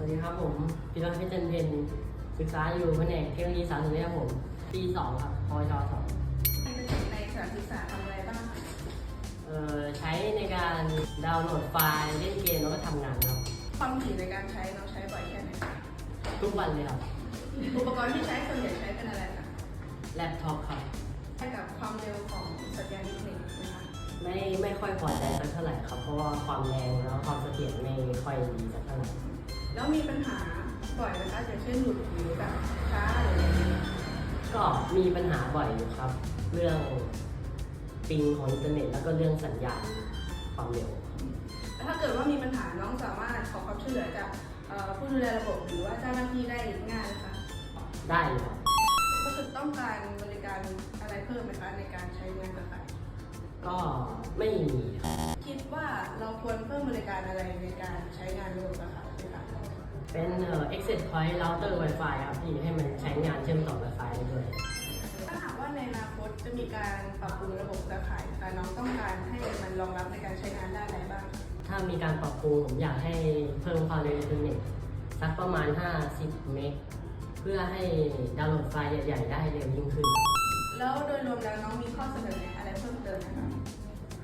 วัสดีครับผมพิรัตน์เพชรจันเพนศึกษาอยู่แผนกเทคโนโลยีสารสนเทศครับผมปีสองครับพชสองให้เด็กในสถานศึกษาทำอะไรบ้างคะเอ่อใช้ในการดาวน์โหลดไฟล์เล่นเกมแล้วก็ทำงานครับความถี่ในการใช้เราใช้บ่อยแค่ไหนคะทุกวันเลยครับอุปกรณ์ที่ใช้ส่วนใหญ่ใช้เป็นอะไรคะแล็ปท็อปครับใช้กับความเร็วของสัญญาณอินเทอร์เน็ตนะคะไม่ไม่ค่อยพอใจสักเท่าไหร่ครับเพราะว่าความแรงแล้วความเสถียรไม่ค่อยดีสักเท่าไหร่ แล้วมีปัญหาบ่อยไหมคะอย่างเช่นหลุดหรือแบบช้าหรืออะไรอย่างเงี้ยก็มีปัญหาบ่อยอยู่ครับ เรื่องปิงของอินเทอร์เน็ตแล้วก็เรื่องสัญญาณความเร็ว แล้วถ้าเกิดว่ามีปัญหาน้องสามารถขอความช่วยเหลือจากเอ่อผู้ดูแลระบบหรือว่าเจ้าหน้าที่ได้ง่ายนะคะได้อยู่ครับ ก็คือต้องการบริการอะไรเพิ่มไหมคะในการใช้งานเครือข่ายก็ไม่มีครับ คิดว่าเราควรเพิ่มบริการอะไรในการใช้งานระบบเครือข่ายไหมคะ เป็นเอ่อ access point router Wi-Fi ครับพี่ให้มันใช้งานเชื่อมต่อ Wi-Fi ได้ด้วย ถ้าหากว่าในอนาคตจะมีการปรับปรุงระบบเครือข่ายแต่น้องต้องการให้มันรองรับในการใช้งานได้านอะไรบ้าง ถ้ามีการปรับปรุงผมอยากให้เพิ่มความเร็วอินเทอร์เน็ตสักประมาณ 50 เมกเพื่อให้ดาวน์โหลดไฟล์ใหญ่ ๆ ได้เร็วยิ่งขึ้น แล้วโดยรวมแล้วน้องมีข้อเสนอแนะอะไรเพิ่มเติมไหมคะ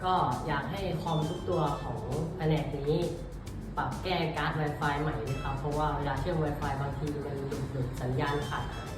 ก็อยากให้คอมทุกตัวของแผนกนี้ ปรับแก้การ์ด Wi-Fi ใหม่ด้วยครับ เพราะว่าเวลาเชื่อม Wi-Fi บางทีมันหลุดๆสัญญาณขาดหาย